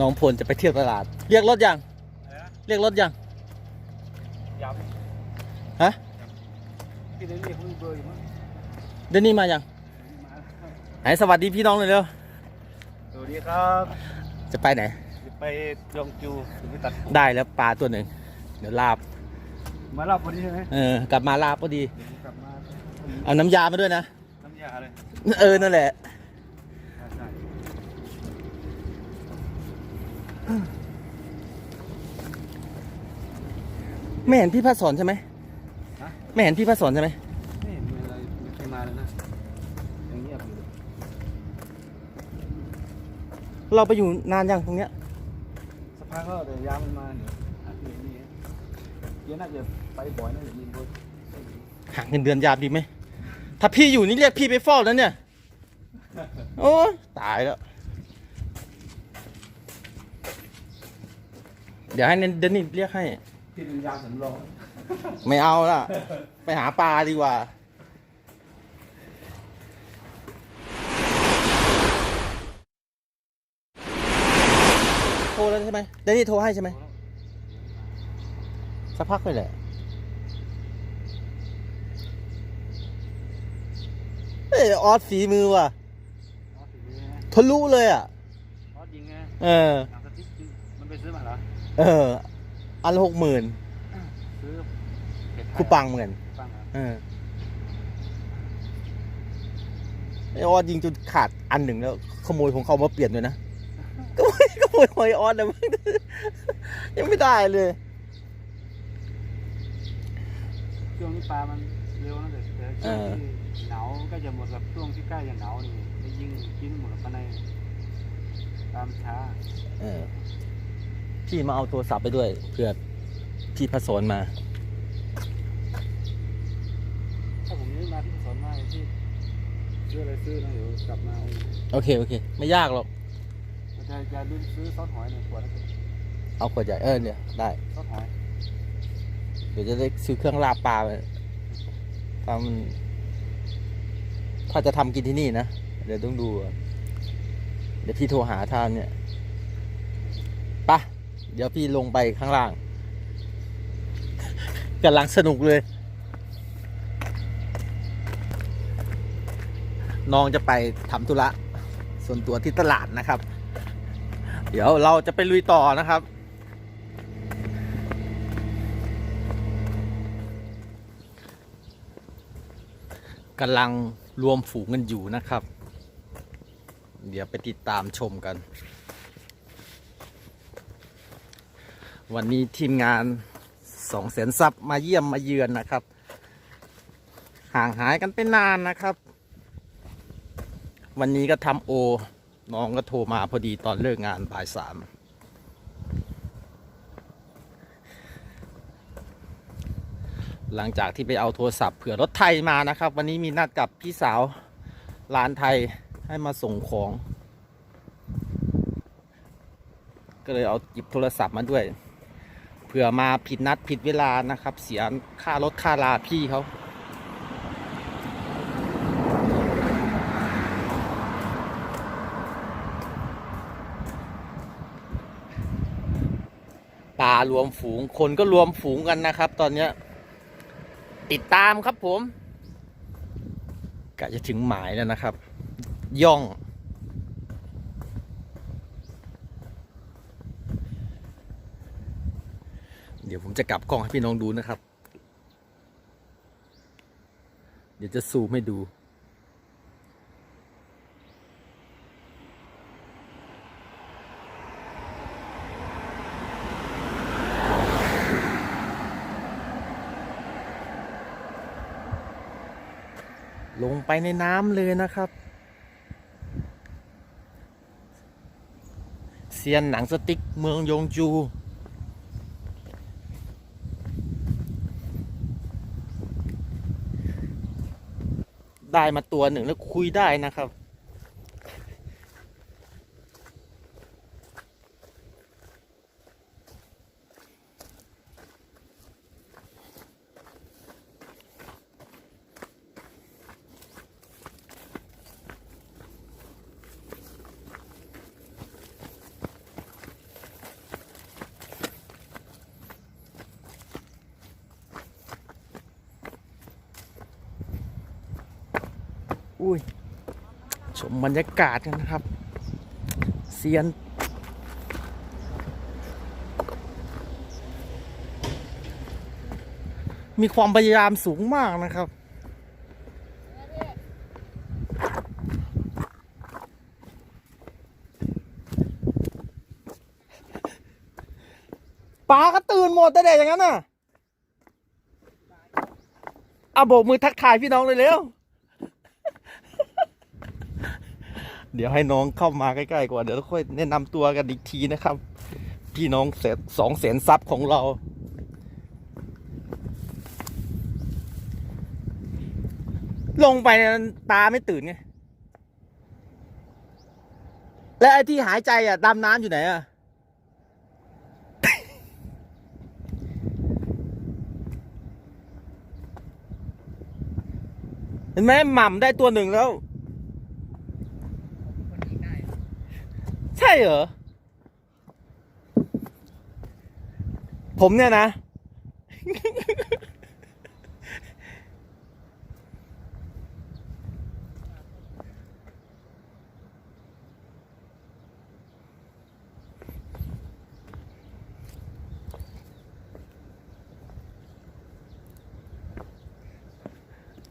น้องพลจะไปเที่ยวตลาด เรียกรถยังอะไรนะเรียกรถยังยฮะำพี่เดนนี่เขามีเบอร์อยู่มั้งเดนนี่มายังมาแล้วไหนสวัสดีพี่น้องเลยเร็วสวัสดีครับ จะไปไหน จะไปยองจูจะไปตัดผมได้แล้วปลาตัวหนึ่งเดี๋ยวลาบ มาเล่าพอดีใช่ไหมเออกลับมาลาบพอดีเดี๋ยวผมกลับมาเอาน้ำยามาด้วยนะ น้ำยาเลย เออนั่นแหละ ใช่ใช่ ไม่เห็นพี่พัดสอนใช่ไหมฮะ ไม่เห็นพี่พัดสอนใช่ไหมไม่เห็นมีอะไรไม่เคยมาเลยนะยังเงียบอยู่เราไปอยู่นานยังตรงเนี้ย สักพักก็เดี๋ยวยามมันมาเดี๋ยวหาที่นี่เดี๋ยวน่าจะไปบ่อยน่าจะยินบ่อยหักเงินเดือนยามดีไหม ถ้าพี่อยู่นี่เรียกพี่ไปเฝ้าแล้วเนี่ย โอ้ยตายแล้ว เดี๋ยวให้เดนนี่เรียกให้ ที่เป็นยามสำรองไม่เอาล่ะ ไปหาปลาดีกว่า โทรแล้วใช่ไหมเดนนี่โทรให้ใช่ไหมสักพักเลยแหละ เอยออสฝีมือว่ะอ๋อถึงนี้นะทะลุเลยอะอ๋อจริงไงเออ หนังสติ๊กมันไปซื้อมาเหรอ เออ อันละหกหมื่นซื้อเผ็ดไทยคูปังเหมือนปังเหรอเออไอออสยิงจนขาดอันหนึ่งแล้ว ขโมยของเขามาเปลี่ยนด้วยนะ ก็ไม่ขโมยหอยออสนะมึงยังไม่ได้เลย ช่วงนี้ปลามันเร็วนะแต่แต่ช่วงเออที่หนาวใกล้จะหมดกับช่วงที่ใกล้จะหนาวนี่ไปยิงกินหมดแล้วปลาในตามช้า เออ พี่มาเอาโทรศัพท์ไปด้วยเพื่อพี่ผสนมา ถ้าผมนี่มาที่สอนมาที่ซื้ออะไรซื้อนะเดี๋ยวกลับมาเอาโอเคโอเค ไม่ยากหรอก จะจะลืมซื้อซอสหอยหนึ่งขวดนะเอาขวดใหญ่เออเนี่ยได้ ซอสหอยเดี๋ยวจะได้ซื้อเครื่องลาบปลาไปถ้ามันถ้าจะทำกินที่นี่นะ เดี๋ยวต้องดูก่อนเดี๋ยวพี่โทรหาท่านเนี่ยไปะ เดี๋ยวพี่ลงไปข้างล่างกำลังสนุกเลย น้องจะไปทำธุระ ส่วนตัวที่ตลาดนะครับ เดี๋ยวเราจะไปลุยต่อนะครับ กำลังรวมฝูงกันอยู่นะครับ เดี๋ยวไปติดตามชมกัน วันนี้ทีมงานสองแสนซับมาเยี่ยมมาเยือนนะครับ ห่างหายกันไปนานนะครับ วันนี้ก็ทำโอ น้องก็โทรมาพอดีตอนเลิกงานบ่ายสามหลังจากที่ไปเอาโทรศัพท์เผื่อรถไทยมานะครับ วันนี้มีนัดกับพี่สาวร้านไทยให้มาส่งของ ก็เลยเอาหยิบโทรศัพท์มาด้วย เผื่อมาผิดนัดผิดเวลานะครับ เสียค่ารถค่าลาพี่เขาป่ารวมฝูงคนก็รวมฝูงกันนะครับ ตอนนี้ติดตามครับผมกะจะถึงหมายแล้วนะครับ ย่อง เดี๋ยวผมจะกลับกล้องให้พี่น้องดูนะครับ เดี๋ยวจะซูมให้ดู ลงไปในน้ำเลยนะครับเซียนหนังสติ๊กเมืองยงจู ได้มาตัวหนึ่งแล้วคุยได้นะครับ อุ้ยชมบรรยากาศกันนะครับ เซียน มีความพยายามสูงมากนะครับปลาก็ตื่นหมดแต่เด็กอย่างนั้นน่ะเอาโบกมือทักทายพี่น้องเลยเร็ว เดี๋ยวให้น้องเข้ามาใกล้ๆก่อนเดี๋ยวเราค่อยแนะนำตัวกันอีกทีนะครับ พี่น้องแสนสองแสนซับของเรา ลงไปตาไม่ตื่นไงและไอ้ที่หายใจอะดำน้ำอยู่ไหนอะเห็นไหมหม่ำได้ตัวหนึ่งแล้ว ช่เหรอ ผมเนี่ยนะ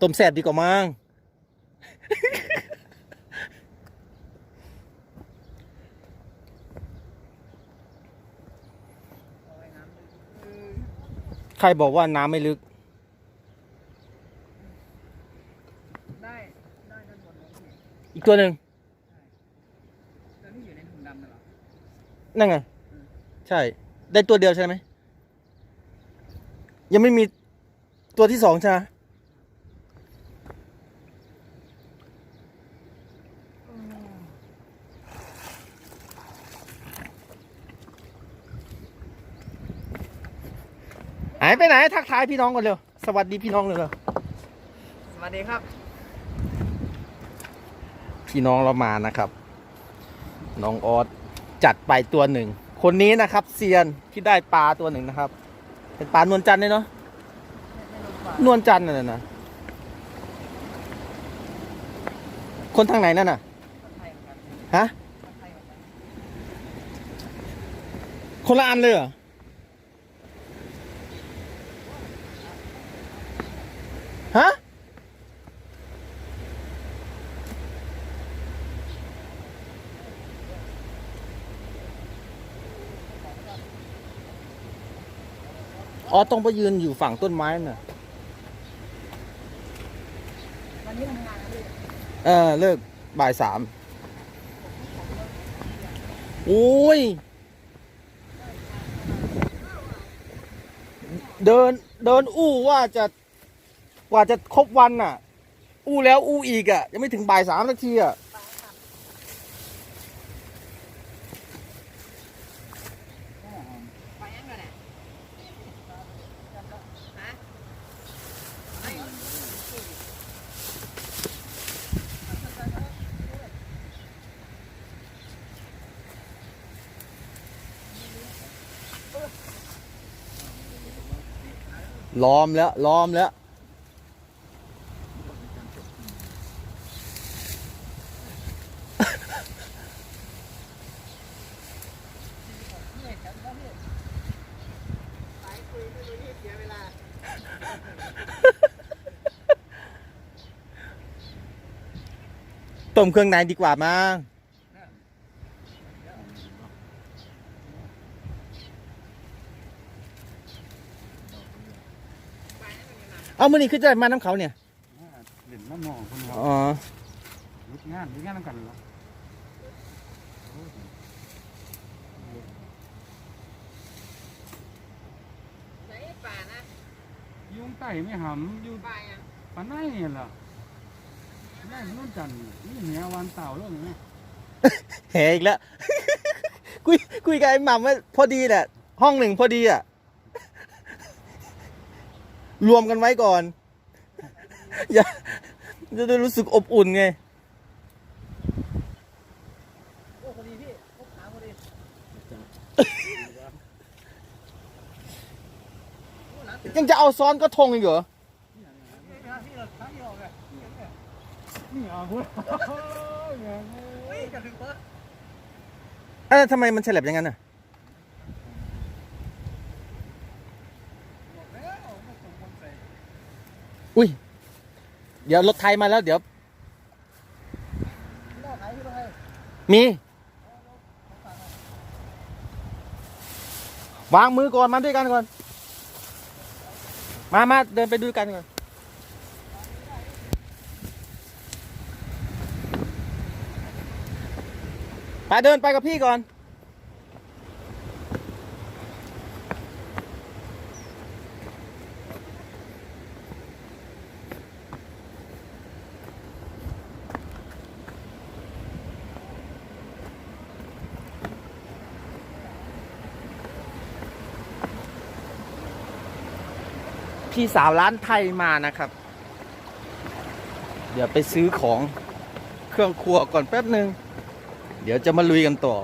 ต้มแซ่บดีกว่ามั้ง รบอกว่าน้ำไม่ลึก ได้ ได้ด้านบนนู้นนี่อีกตัวหนึ่งตัวที่อยู่ในถุงดำน่ะเหรอ นั่นไงใช่ ได้ตัวเดียวใช่ไหม ยังไม่มีตัวที่สองใช่ไหมายไปไหน ทักทายพี่น้องก่อนเร็ว สวัสดีพี่น้องเลยเร็วสวัสดีครับ พี่น้องเรามานะครับ น้องออสจัดไปตัวหนึ่ง คนนี้นะครับเซียนที่ได้ปลาตัวหนึ่งนะครับ เป็นปลานวลจันทร์เลยเนาะ นวลจันทร์น่ะนะคนทางไหนนั่นน่ะคนไทยเหมือนกันฮะคนไทยเหมือนกันคนละอันเลยเหรอ ฮะ อ๋อต้องไปยืนอยู่ฝั่งต้นไม้น่ะ วันนี้ทำงานนะพี่เออเลิกบ่ายสามโอ้ย เดินเดินอู้ว่าจะกว่าจะครบวันน่ะ อู้แล้วอู้อีกอะ ยังไม่ถึงบ่ายสามนาทีอะ ไปยังไงเนี่ยฮะไม่ ล้อมแล้ว ล้อมแล้ว ต้มเครื่องในดีกว่ามั้ง เอามือนี่คือจะมาน้ำเขาเนี่ยเล่นน้ำหนองคนเราอ๋อลุกงานลุกงานน้ำกันเหรอโอ้ยไหนป่านะยุงไต่ไม่หำอยู่ป่ายังปานไหนเนี่ยล่ะได้มันนจันทร์นี่เหนียวันเต่าแล้วเนี่ยแหอีกแล้วคุยคุยกับไอ้หม่ำว่าพอดีแหละห้องหนึ่งพอดีอะ รวมกันไว้ก่อน อย่าจะได้รู้สึกอบอุ่นไงโอ้พอดีพี่พบขาพอดียังจะเอาซ้อนก็ทงอีกเหรอเออทำไมมันฉลับอย่างนั้นน่ะ บอกแล้วไม่สมควรใส่ อุ้ย เดี๋ยวรถไทยมาแล้ว เดี๋ยว มี วางมือก่อนมาด้วยกันก่อน มามาเดินไปดูกันก่อนไปเดินไปกับพี่ก่อน พี่สาวร้านไทยมานะครับ เดี๋ยวไปซื้อของเครื่องครัวก่อนแป๊บหนึ่งเดี๋ยวจะมาลุยกันต่อ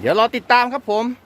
เดี๋ยวรอติดตามครับผม